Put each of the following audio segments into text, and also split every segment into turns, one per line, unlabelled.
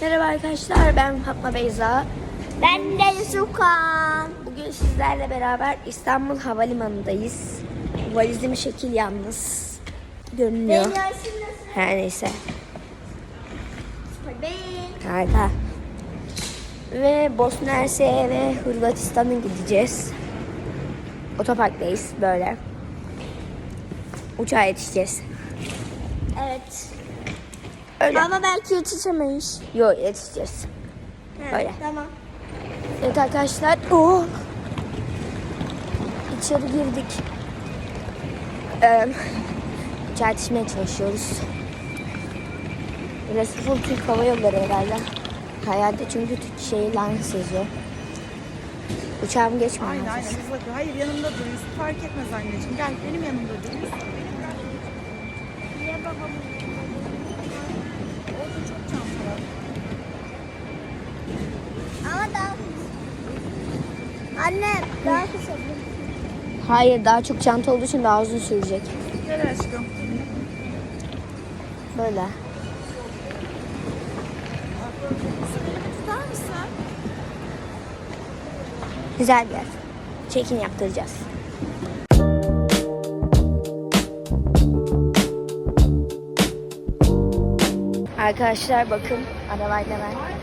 Merhaba arkadaşlar ben Fatma Beyza.
Ben de Sukan.
Bugün sizlerle beraber İstanbul Havalimanı'ndayız. Valizim şekil yalnız görünüyor. Her neyse. Harika. Ve Bosna Hersek'e ve Hırvatistan'a gideceğiz. Otoparktayız böyle. Uçağa yetişeceğiz.
Evet.
Öyle.
Ama belki yetişemeyiz.
Yok yetişeceğiz.
Ha,
Öyle.
Tamam.
Evet arkadaşlar. Oo. İçeri girdik. Ee, yetişmeye çalışıyoruz. Burası full Türk Hava Yolları herhalde. Hayalde çünkü Türk şeyi lanet yazıyor. Uçağım geçmiyor.
Aynen aynen. Hayır yanımda dur. Fark etmez anneciğim. Gel benim yanımda dur.
Niye babam?
Orada çok çanta var.
Ama daha Anne daha kısa.
Hayır daha çok çanta olduğu için daha uzun sürecek.
Gel aşkım.
Böyle.
Tutar mısın?
Güzel bir yer. Check-in yaptıracağız. Arkadaşlar bakın arabayla ben.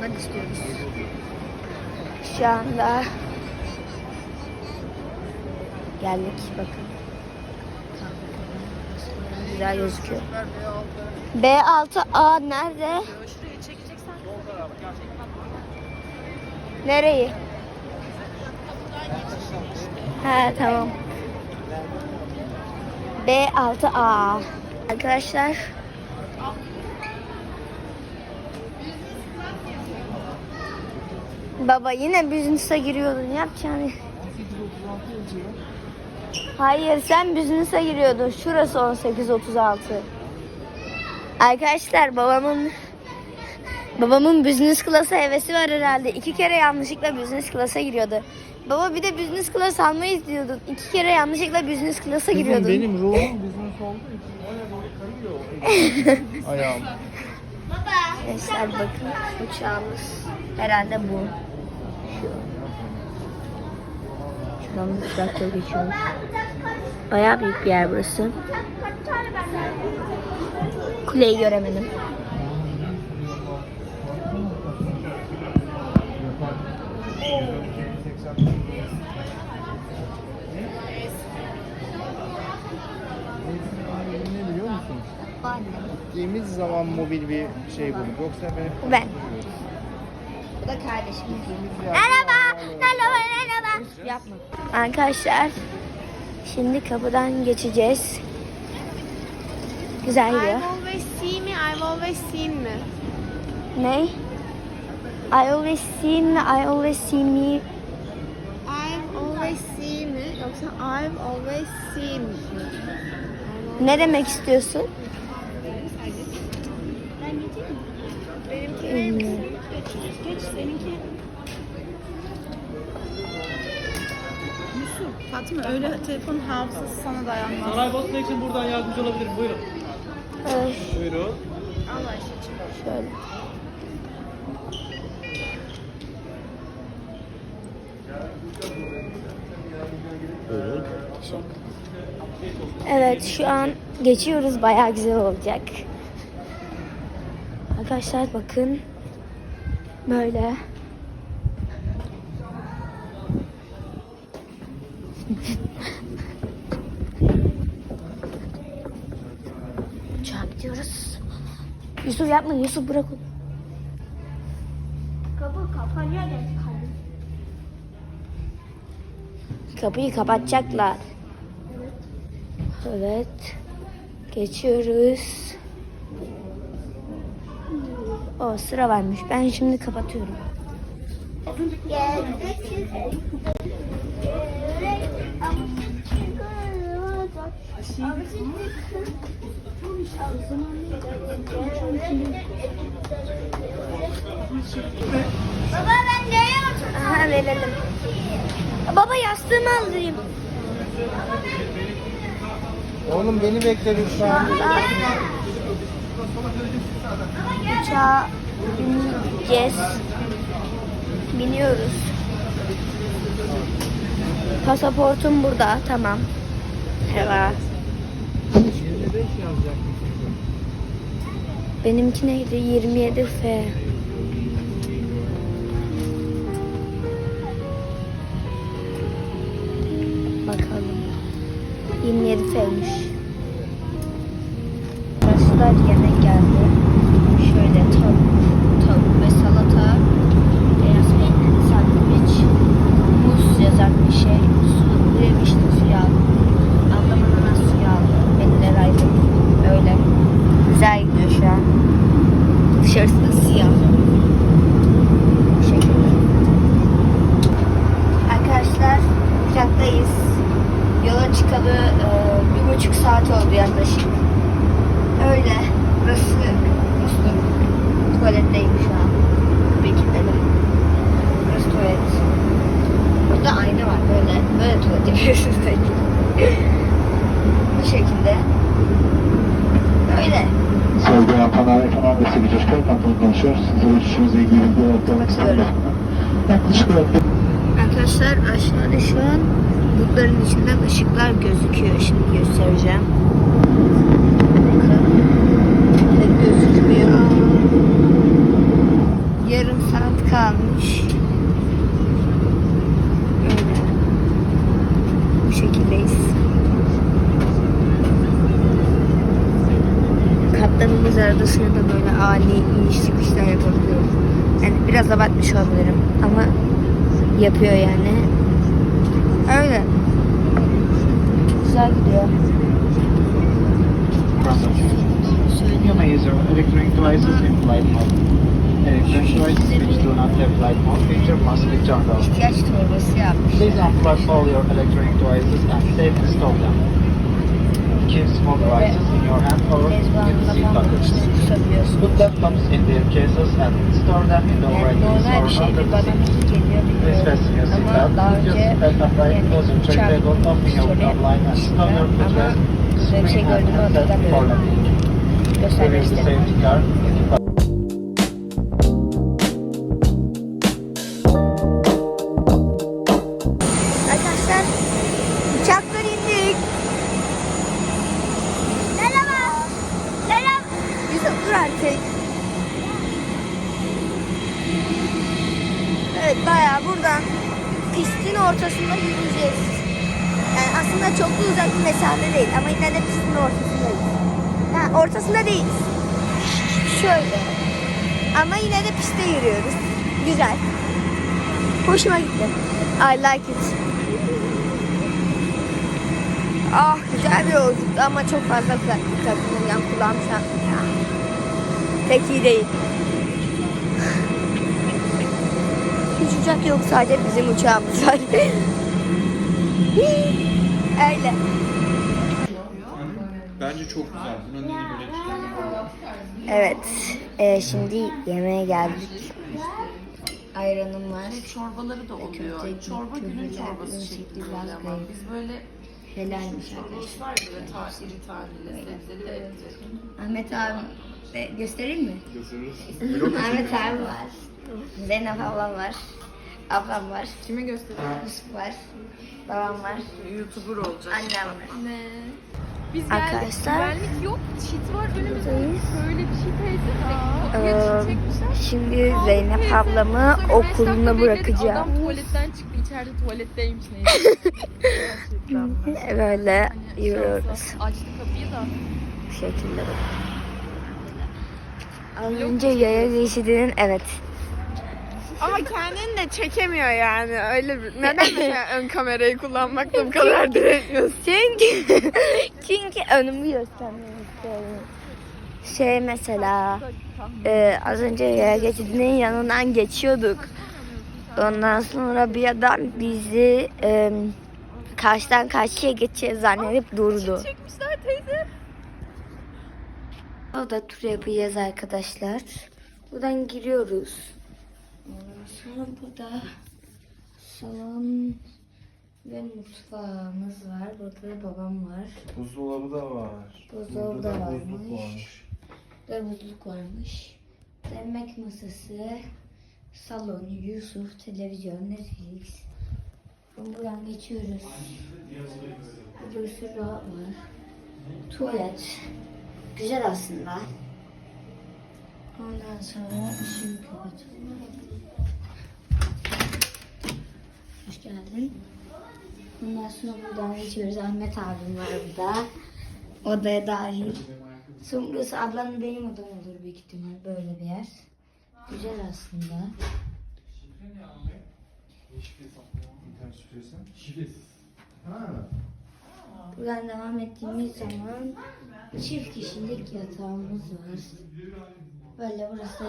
Bundan istiyoruz. Şu anda geldik bakın. Güzel gözüküyor. B6A nerede? Nereyi? Ha tamam. B6A. Arkadaşlar. Baba yine business'a giriyordun yapacağını. Hayır sen business'a giriyordun. Şurası 1836. Arkadaşlar babamın Babamın business class'a hevesi var herhalde. İki kere yanlışlıkla business class'a giriyordu. Baba bir de business class almayı istiyordun. İki kere yanlışlıkla business class'a giriyordun.
Benim ruhum business olduğu için öyle doğru kayıyor. Ayağım.
Arkadaşlar bakın uçağımız herhalde bu. Şu. Şuradan bir traktör geçiyormuş. Bayağı büyük bir yer burası. Kuleyi göremedim.
Ne biliyor musun? Gittiğimiz zaman mobil bir şey bulduk. Yoksa ben
Ben. Bu da kardeşim.
Merhaba. Merhaba. Merhaba.
Yapma. Arkadaşlar şimdi kapıdan geçeceğiz. Güzel gidiyor.
I've always seen me, I've always seen me.
Ne? I always seen, I always see me.
I've always seen me yoksa I've always seen me.
Ne demek istiyorsun?
Benimki neymiş? Geç, geç seninki.
Yusuf. Fatma öyle telefon hafızası sana dayanmaz.
Saraybosna için buradan yardımcı olabilirim. Buyurun.
Ay,
Buyurun.
Allah için.
şöyle. Evet şu an geçiyoruz bayağı güzel olacak. Arkadaşlar bakın böyle. Uçağa gidiyoruz. Yusuf yapma Yusuf bırak onu.
Kapı kapanıyor da.
Kapıyı kapatacaklar. Evet. Geçiyoruz. O sıra varmış. Ben şimdi kapatıyorum.
Baba ben nereye oturacağım?
Aha verelim. Baba yastığımı alayım.
Oğlum beni bekle lütfen.
Uçağa bineceğiz. Biniyoruz. Pasaportum burada. Tamam. Merhaba.
25 yazacak.
Benimki neydi? 27 F. Bakalım. 27 F'miş. Arkadaşlar yemek geldi. Şöyle tavuk, tavuk ve salata, beyaz peynirli sandviç, muz yazan bir şey, su ve vişne suyu aldım. Ablam ananas suyu aldı. Benim de raylı. Öyle. Güzel gidiyor şu an. Dışarısı da siyah. Bu şekilde. Arkadaşlar uçaktayız. Yola çıkalı e, bir buçuk saat oldu yaklaşık. Öyle. Burası Musluk. Tuvaletteyim şu an. Bekledim. Burası tuvalet. Burada ayna var böyle. Böyle tuvalet yapıyorsunuz belki. Bu şekilde. Öyle.
Sevgili Antanar Ekonomi ve Sevgi Coşkay Kantı'nı konuşuyoruz. Size uçuşumuzla ilgili bilgi olarak
Bakıyorum.
istedim. Yaklaşık olarak
Arkadaşlar aşağıda şu an bulutların içinden ışıklar gözüküyor. Şimdi göstereceğim. Bakın. Gözükmüyor. Yarım saat kalmış. Öyle. Bu şekildeyiz. Sırada böyle ani iniş çıkışlar yapabiliyor. Yani biraz abartmış olabilirim ama yapıyor yani. Öyle. Güzel gidiyor.
Your electronic devices in flight mode. Electronic devices which do not have flight mode feature must be turned off.
İhtiyaç torbası yapmış.
Please unplug all your electronic devices and safely stop them. Keep small devices in your hand or in the seat pockets. Put laptops in their cases and store them in the overhead or under the seat. Please fasten your seatbelt. Put your seatbelt upright, close your tray table, open your
story
outline and stop your footrest. Screen and handset for landing. İs the safety car
Hoşuma gitti. I like it. Ah güzel bir yolculuktu ama çok fazla kulaklık taktım. Yan kulağım şu an. Pek iyi değil. Hiç uçak yok sadece bizim uçağımız var. Öyle.
Bence çok güzel. Buna niye böyle?
Evet. e, şimdi yemeğe geldik. Ayranım var.
Çorbaları da oluyor.
Köfte,
Çorba günün
köfte,
çorbası şeklinde oluyor ama biz böyle
Helalmiş
çorbalar var ya böyle taze taneli sebzeli etli.
Ahmet abi de göstereyim mi?
Gösteririz.
Ahmet abi var. Zeynep ablam var. Ablam var.
Kime gösteriyor?
Yusuf var. Babam var.
Youtuber olacak.
Annem var.
Biz
Arkadaşlar.
güvenlik yok. Çit var önümüzde. Böyle bir şey teyze.
Ee. Şimdi Zeynep
teyze.
ablamı okuluna bırakacağım.
Adam tuvaletten çıktı. içeride tuvaletteymiş neyse.
Böyle
Hani
yürüyoruz.
şansa Açtı kapıyı da.
Bu şekilde. Az önce yaya geçidinin evet.
Ama kendini de çekemiyor yani öyle bir. Neden mesela ön kamerayı kullanmakta bu kadar direniyorsun?
Çünkü çünkü önümü göstermek istiyorum. Şey mesela e, az önce yaya geçidinin yanından geçiyorduk. Ondan sonra bir adam bizi e, karşıdan karşıya geçeceğiz zannedip durdu.
Çekmişler teyze.
Orada tur yapacağız arkadaşlar. Buradan giriyoruz. Sonra burada salon ve mutfağımız var. Burada da babam var.
Buzdolabı da var.
Buzdolabı
Burada
da
buzluk
varmış.
varmış.
ve buzluk varmış. Yemek masası, salon, Yusuf, televizyon, Netflix. Buradan geçiyoruz. Burada bir sürü rahat var. Tuvalet. Güzel aslında. Ondan sonra ışığı kapatalım. Geldin. Ondan sonra buradan geçiyoruz. Ahmet abim var burada. Odaya dahil. Sonra burası ablanın benim odam olur büyük ihtimal. Böyle bir yer. Güzel aslında. Buradan devam ettiğimiz zaman çift kişilik yatağımız var. Böyle burası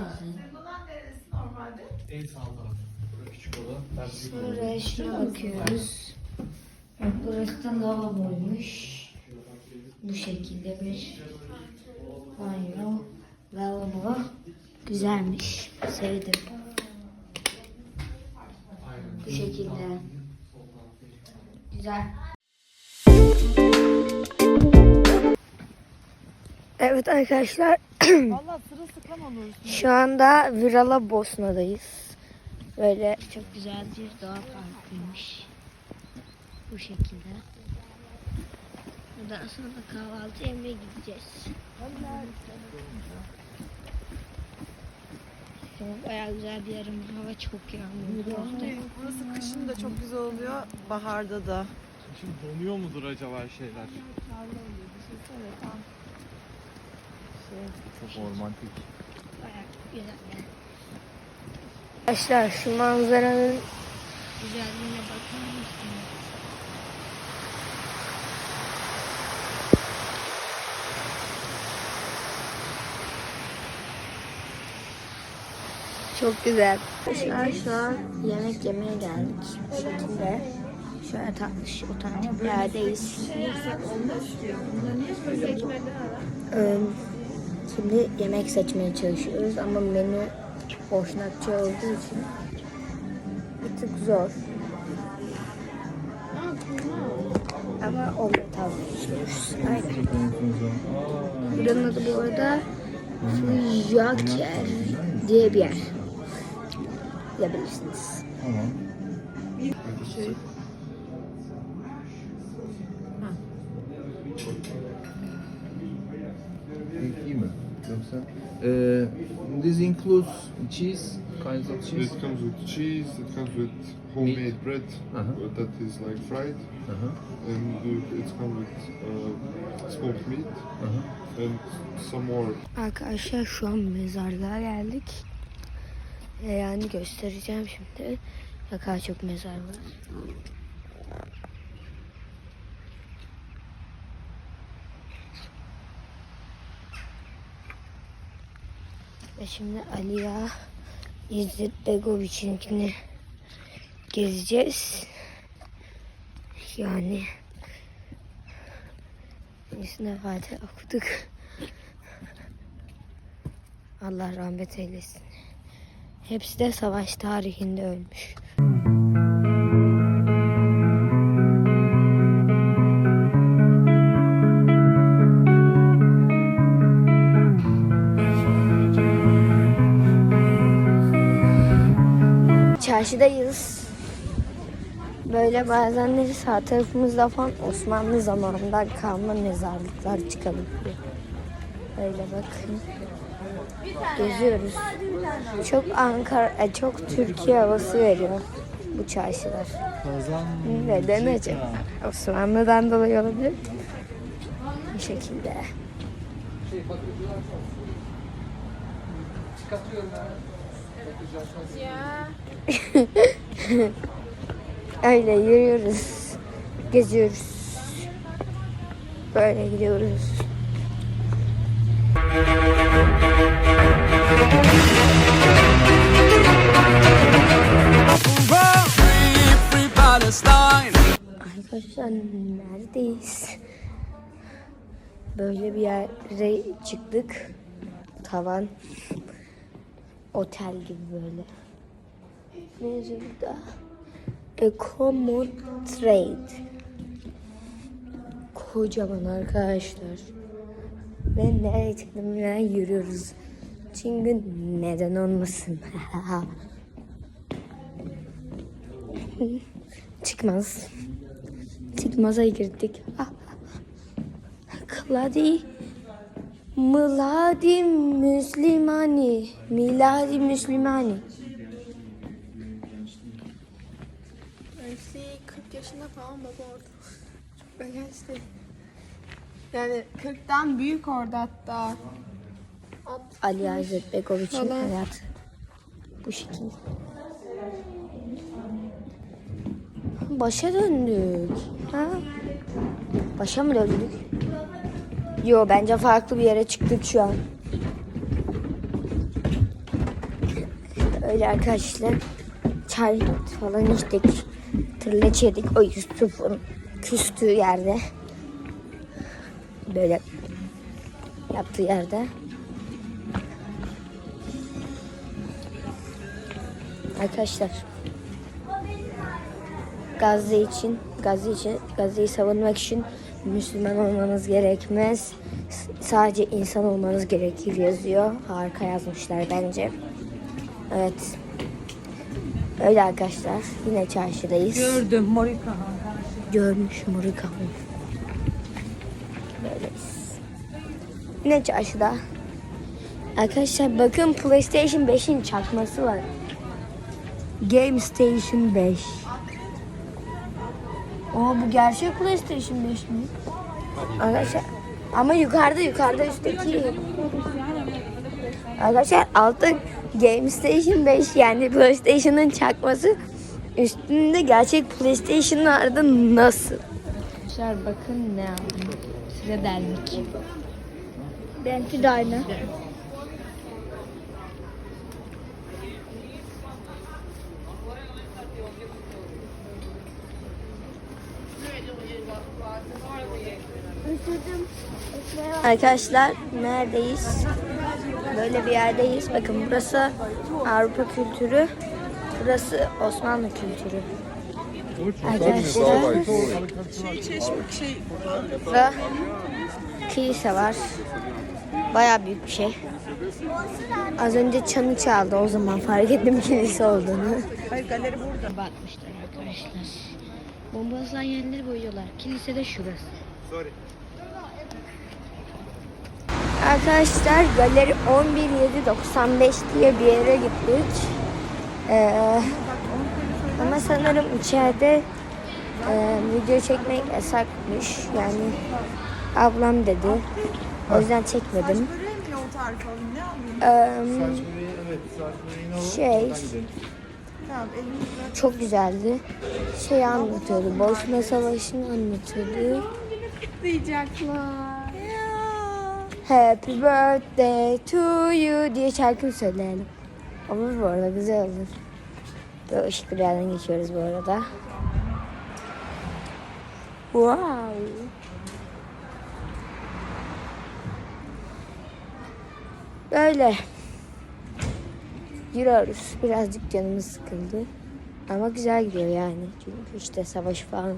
da güzel. Sonra şuna bakıyoruz. Bak burası da lavaboymuş. Bu şekilde bir banyo, lavabo. Güzelmiş. Sevdim. Bu şekilde. Güzel. Evet arkadaşlar şu anda Virala Bosna'dayız. Böyle çok güzel bir doğa parkıymış. Bu şekilde. Buradan sonra kahvaltı yemeğe gideceğiz. Çok bayağı güzel bir yerim. Hava çok yağmurlu.
Burası kışın da çok güzel oluyor, baharda da.
Şimdi donuyor mudur acaba şeyler? Çok romantik.
Bayağı güzel yani. Arkadaşlar şu manzaranın güzelliğine bakar mısınız? Çok güzel. Arkadaşlar şu an yemek yemeye geldik. Şekilde. Şöyle tatlış otantik bir yerdeyiz. Ee, Şimdi yemek seçmeye çalışıyoruz ama menü boşnakça olduğu için bir tık zor. Ama almayı istiyoruz. Aynen. Buranın adı bu arada Jaker diye bir yer. Gidebilirsiniz.
Tamam. İyi Yoksa? Uh, this includes cheese, kinds of cheese.
It comes with cheese, it comes with homemade bread
Uh-huh.
uh, that is like fried,
Uh-huh.
and uh, it comes with uh, smoked meat
Uh-huh.
and some more
Arkadaşlar şu an mezarlığa geldik. Ee, Yani göstereceğim şimdi. Ne kadar çok mezar var. Ve şimdi Aliya İzzet Begoviç'inkini gezeceğiz. Yani Neyse Fatih okuduk. Allah rahmet eylesin. Hepsi de savaş tarihinde ölmüş. Çarşıdayız. Böyle bazenleri sağ tarafımızda falan Osmanlı zamanından kalma mezarlıklar çıkabiliyor. Öyle bakın. Geziyoruz. Çok Ankara, e, çok Türkiye havası veriyor bu çarşılar. Neden acaba? Osmanlı'dan dolayı olabilir. Bu şekilde. Öyle yürüyoruz. Geziyoruz. Böyle gidiyoruz. Arkadaşlar neredeyiz? Böyle bir yere çıktık. Tavan. Otel gibi böyle. Ne yazıyor burada? Ecomo Trade. Kocaman arkadaşlar. Ve nereye çıktığımızda yürüyoruz. Çünkü neden olmasın? Çıkmaz. Çıkmaza girdik. Kladi Miladi Müslimani Miladi Müslimani
falan baba orada. Çok da. Yani 40'tan büyük orada hatta.
Ali Hazret Begoviç'in
Falan.
hayatı bu şekilde. Başa döndük. Ha? Başa mı döndük? Yo bence farklı bir yere çıktık şu an. Öyle arkadaşlar. Çay falan içtik. Tırlaç yedik. O Yusuf'un küstüğü yerde. Böyle yaptığı yerde. Arkadaşlar Gazze için, Gazze için, Gazze'yi savunmak için Müslüman olmanız gerekmez. Sadece insan olmanız gerekir yazıyor. Harika yazmışlar bence. Evet. Öyle arkadaşlar. Yine çarşıdayız. Gördüm Morika. Görmüş Morika. Böyleyiz. Yine çarşıda. Arkadaşlar bakın PlayStation 5'in çakması var. Game Station 5. Aa bu gerçek PlayStation 5 mi? Arkadaşlar ama yukarıda yukarıda üstteki. Arkadaşlar altta Game Station 5 yani PlayStation'ın çakması üstünde gerçek PlayStation'larda nasıl? Arkadaşlar bakın ne aldım. Size derlik. Benimki de aynı. Arkadaşlar neredeyiz? Böyle bir yerdeyiz. Bakın burası Avrupa kültürü. Burası Osmanlı kültürü. Arkadaşlar ve kilise var. Baya büyük bir şey. Az önce çanı çaldı o zaman fark ettim kilise olduğunu.
Hayır galeri burada.
Batmışlar arkadaşlar. Bombazlan yerleri boyuyorlar. Kilise de şurası. Arkadaşlar galeri 11795 diye bir yere gittik. Ee, ama sanırım içeride e, video çekmek yasakmış. Yani ablam dedi. O yüzden çekmedim. Ee. Şey. çok güzeldi. Şey anlatıyordu. Bosna Savaşı'nı anlatıyordu.
Diyecekler.
Happy birthday to you diye şarkı söyleyelim. Olur bu arada güzel olur. Böyle ışıklı bir yerden geçiyoruz bu arada. Wow. Böyle. Yürüyoruz. Birazcık canımız sıkıldı. Ama güzel gidiyor yani. Çünkü işte savaş falan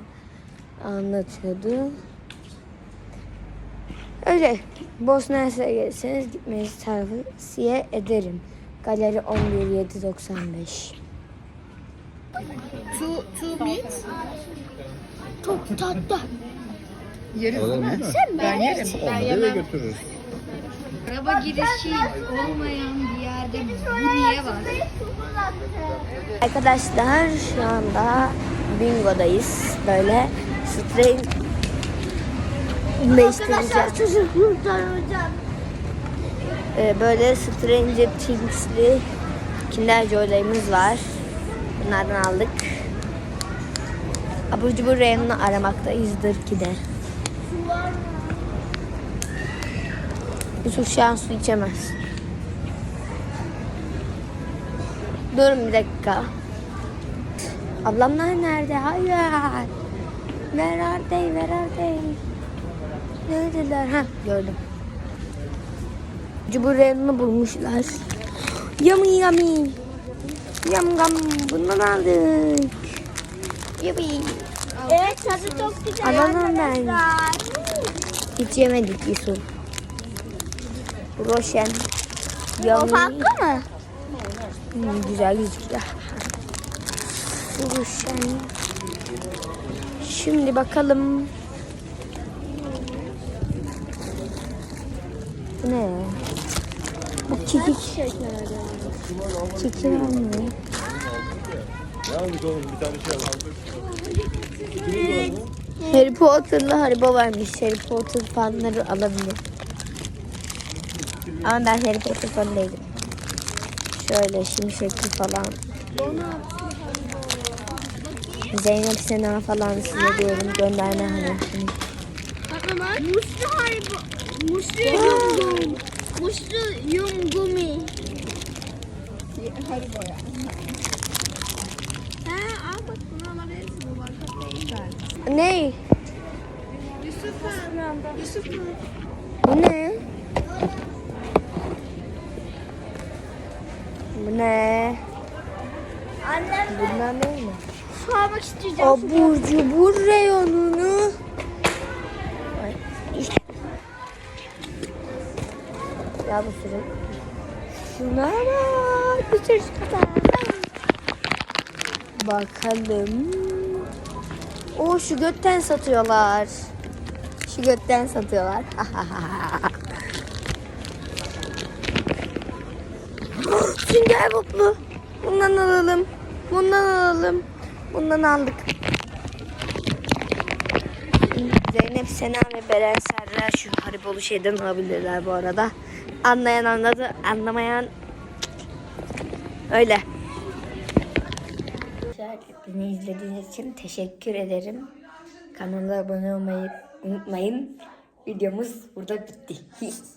anlatıyordu. Öyle. Bosna Hersek'e gelirseniz gitmenizi tavsiye ederim. Galeri 11795.
Two, two meat.
Çok tatlı.
Yeriz değil mi? Ben yerim. Ben
Eve götürürüz.
Araba girişi olmayan bir yerde bu niye var? Arkadaşlar şu anda bingodayız. Böyle strain değiştireceğiz. Ee, böyle Stranger Things'li Kinder Joy'larımız var. Bunlardan aldık. Abur cubur reyonunu aramaktayızdır ki de. Yusuf şu an su içemez. Durun bir dakika. Ablamlar nerede? Hayır. Where are they? Where are they? Neredeler? Ha gördüm. Reyonunu bulmuşlar. Yummy yummy. Yum gum. Bundan aldık. Yummy.
Evet tadı çok güzel
Alalım
arkadaşlar.
Hiç yemedik Yusuf. Roşen.
O
Yummy.
farklı mı?
Hmm, güzel gözüküyor. Roşen. Şimdi bakalım. Bu ne? Bu kekik. Kekik var mı? Harry Potter'lı Haribo varmış. Harry Potter fanları alabilir. Ama ben Harry Potter fanı değilim. Şöyle şimşekli falan. Zeynep Sena falan size diyorum gönderme hani.
Muşlu haribo. Muşlu yum Muşlu yum gumi.
Haribo ya. Ha al bak bunu alabilirsin. Bu banka değil ben.
Ne?
Yusuf'um. Yusuf'um.
Bu ne? Bu ne?
Annem
Bunlar ne mi?
su almak isteyeceğim.
Abur cubur reyonunu. Ay, işte. Ya bu sürü. Şuna bak. Bir. Bakalım. O şu götten satıyorlar. Şu götten satıyorlar. Sünger Boblu. Bundan alalım. Bundan alalım. Bundan aldık. Zeynep, Sena ve Beren Serra şu Haribolu şeyden alabilirler bu arada. Anlayan anladı, anlamayan öyle. Beni izlediğiniz için teşekkür ederim. Kanala abone olmayı unutmayın. Videomuz burada bitti.